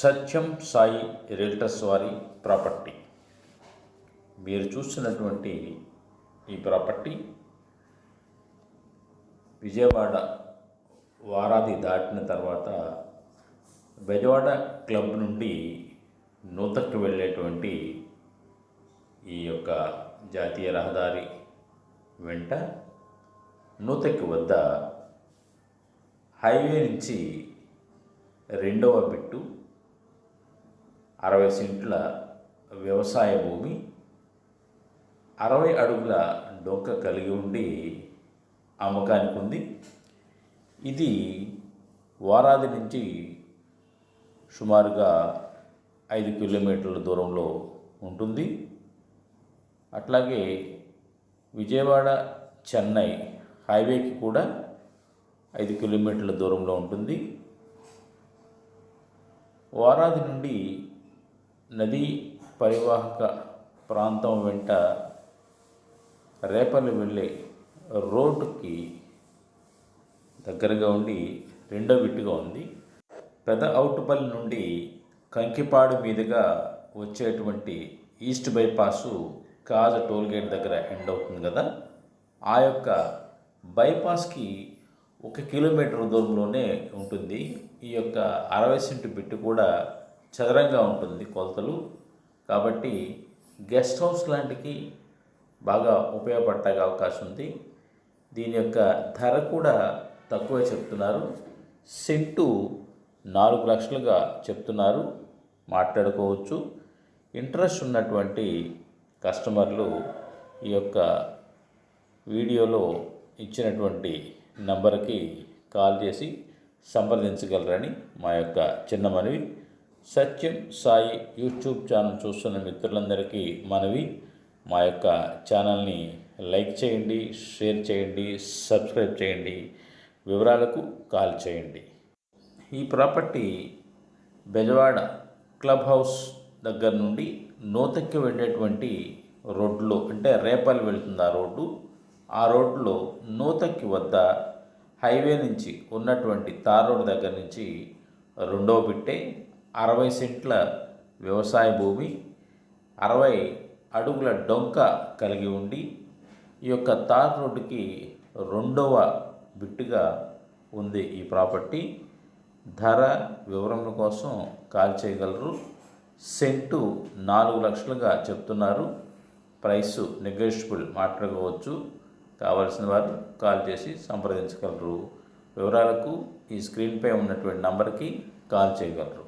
సత్యం Sai realtors వారి property. మీరు చూస్తున్నటువంటి ఈ ప్రాపర్టీ విజయవాడ వారాది దాటిన తర్వాత బెజవాడ క్లబ్ నుండి నూతక్కి వెళ్ళేటువంటి ఈ యొక్క జాతీయ రహదారి వెంట నూతక్కి వద్ద హైవే నుంచి రెండవ బిట్టు అరవై సెంట్ల వ్యవసాయ భూమి అరవై అడుగుల డొంక కలిగి ఉండి అమ్మకానికి ఉంది. ఇది వారాది నుంచి సుమారుగా ఐదు కిలోమీటర్ల దూరంలో ఉంటుంది. అట్లాగే విజయవాడ చెన్నై హైవేకి కూడా ఐదు కిలోమీటర్ల దూరంలో ఉంటుంది. వారాది నుండి నదీ పరివాహక ప్రాంతం వెంట రేపల్లి వెళ్ళే రోడ్డుకి దగ్గరగా ఉండి రెండో విట్టుగా ఉంది. పెద అవుటుపల్లి నుండి కంకిపాడు మీదుగా వచ్చేటువంటి ఈస్ట్ బైపాసు కాజ టోల్గేట్ దగ్గర ఎండ్ అవుతుంది కదా. ఆ యొక్క బైపాస్కి ఒక కిలోమీటర్ దూరంలోనే ఉంటుంది. ఈ యొక్క అరవై సెంటు బిట్టు కూడా చదరంగా ఉంటుంది కొలతలు. కాబట్టి గెస్ట్ హౌస్ లాంటికి బాగా ఉపయోగపడటానికి అవకాశం ఉంది. దీని యొక్క ధర కూడా తక్కువే చెప్తున్నారు. సెంటు నాలుగు లక్షలుగా చెప్తున్నారు. మాట్లాడుకోవచ్చు. ఇంట్రెస్ట్ ఉన్నటువంటి కస్టమర్లు ఈ యొక్క వీడియోలో ఇచ్చినటువంటి నంబర్కి కాల్ చేసి సంప్రదించగలరని మా యొక్క చిన్న మనవి. సత్యం సాయి యూట్యూబ్ ఛానల్ చూస్తున్న మిత్రులందరికీ మనవి. మా యొక్క ఛానల్ని లైక్ చేయండి షేర్ చేయండి సబ్స్క్రైబ్ చేయండి. వివరాలకు కాల్ చేయండి. ఈ ప్రాపర్టీ బెజవాడ క్లబ్ హౌస్ దగ్గర నుండి నూతక్కి వెళ్ళేటువంటి రోడ్లో అంటే రేపల్లి వెళుతుంది ఆ రోడ్డు. ఆ రోడ్లో నూతక్కి వద్ద హైవే నుంచి ఉన్నటువంటి తార్ రోడ్ దగ్గర నుంచి రెండవ బిట్టే అరవై సెంట్ల వ్యవసాయ భూమి అరవై అడుగుల డొంక కలిగి ఉండి ఈ యొక్క తార్ రోడ్డుకి రెండవ బిట్టుగా ఉంది ఈ ప్రాపర్టీ. ధర వివరణ కోసం కాల్ చేయగలరు. సెంటు నాలుగు లక్షలుగా చెప్తున్నారు. ప్రైస్ నెగోషియబుల్ మాట్లాడుకోవచ్చు. కావలసిన వారు కాల్ చేసి సంప్రదించగలరు. వివరాలకు ఈ స్క్రీన్పై ఉన్నటువంటి నంబర్కి కాల్ చేయగలరు.